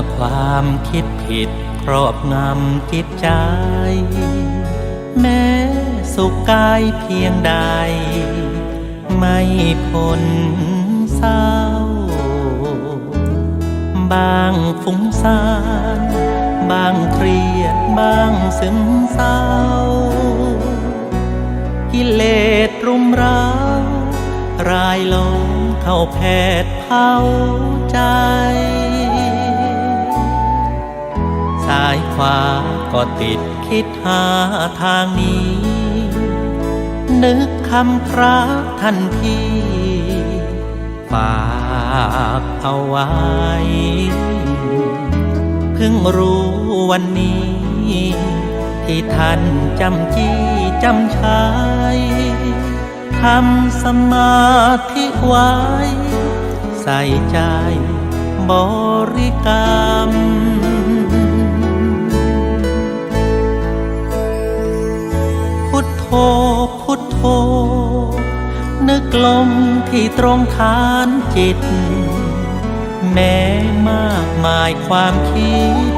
่อความคิดผิดครอบงำจิตใจ แม้สุขกายเพียงใด ไม่พ้นเศร้า บางฟุ้งซ่าน บางเครียด บางซึมเศร้า กิเลสรุมเร้ารายลงเข้าแผดเผาใจ ขวาก็ติดคิดหาทางนี้ นึกคำพระท่านพี่ฝากเอาไว้ เพิ่งรู้วันนี้ ที่ท่านจำจี้จำชายทำสมาธิไว้ ใส่ใจบริกรรม ธพุทโธ นึกลมที่ตรงฐานจิต แม้มากมายความคิด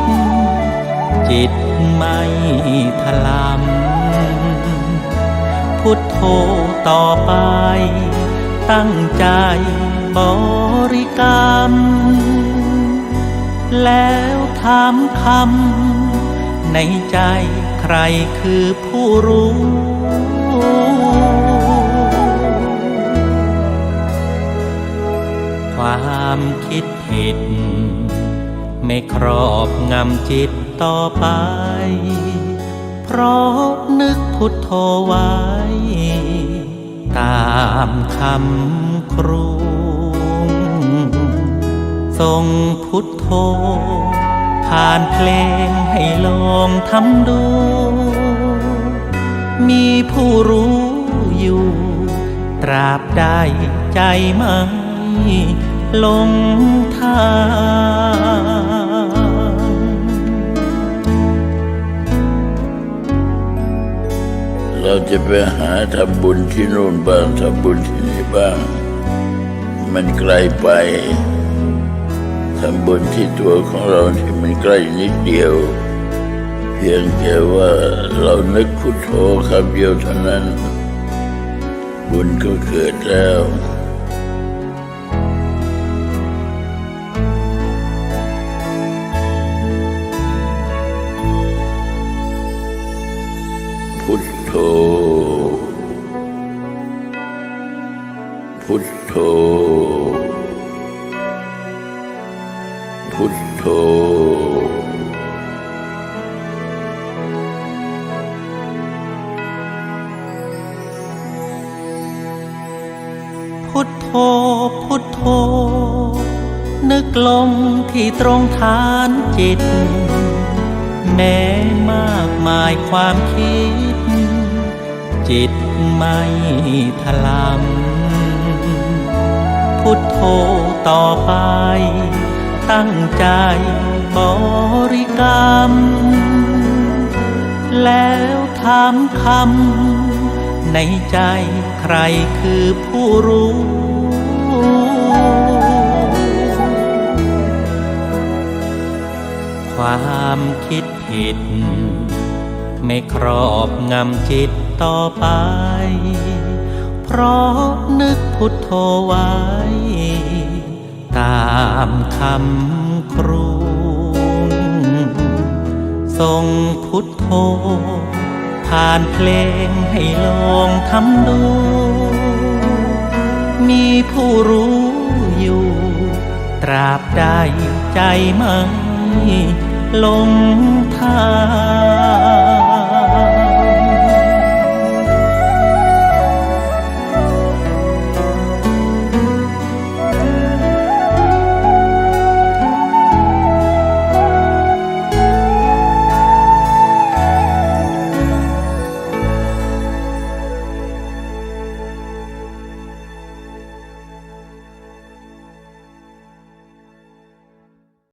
จิตไม่ถลำพุทโธต่อไป ตั้งใจบริกรรม แล้วถามคำในใจใครคือผู้รู้ ความคิดผิด ไม่ครอบงำจิตต่อไป เพราะนึกพุทโธไว้ ตามคำครูทรงพุทโธผ่านเพลงให้ลองทำดู มีผู้รู้อยู่ ตราบใดใจไม่ลงทางเราจะไปหาทำบุญที่นู่นบ้างทำบุญที่นี่บ้าง มันไกลไปทำบุญที่ตัวของเราที่มันใกล้นิดเดียว พียงแค่ว่าเรานึกพุทโธคำเดียวเท่านั้น บุญก็เกิดแล้วพุทโธ พุทโธ พุทโธ ธพุทโธ นึกลมที่ตรงฐานจิต แม้มากมายความคิด จิตไม่ถลำพุทโธต่อไป ตั้งใจบริกรรม แล้วถามคำในใจใครคือผู้รู้ ความคิดผิด ไม่ครอบงำจิตต่อไป เพราะนึกพุทโธไว้ ตามคำครูทรงพุทโธ ผ่านเพลงให้ลองทำดู มีผู้รู้อยู่ ตราบใดใจไม่ลงทาง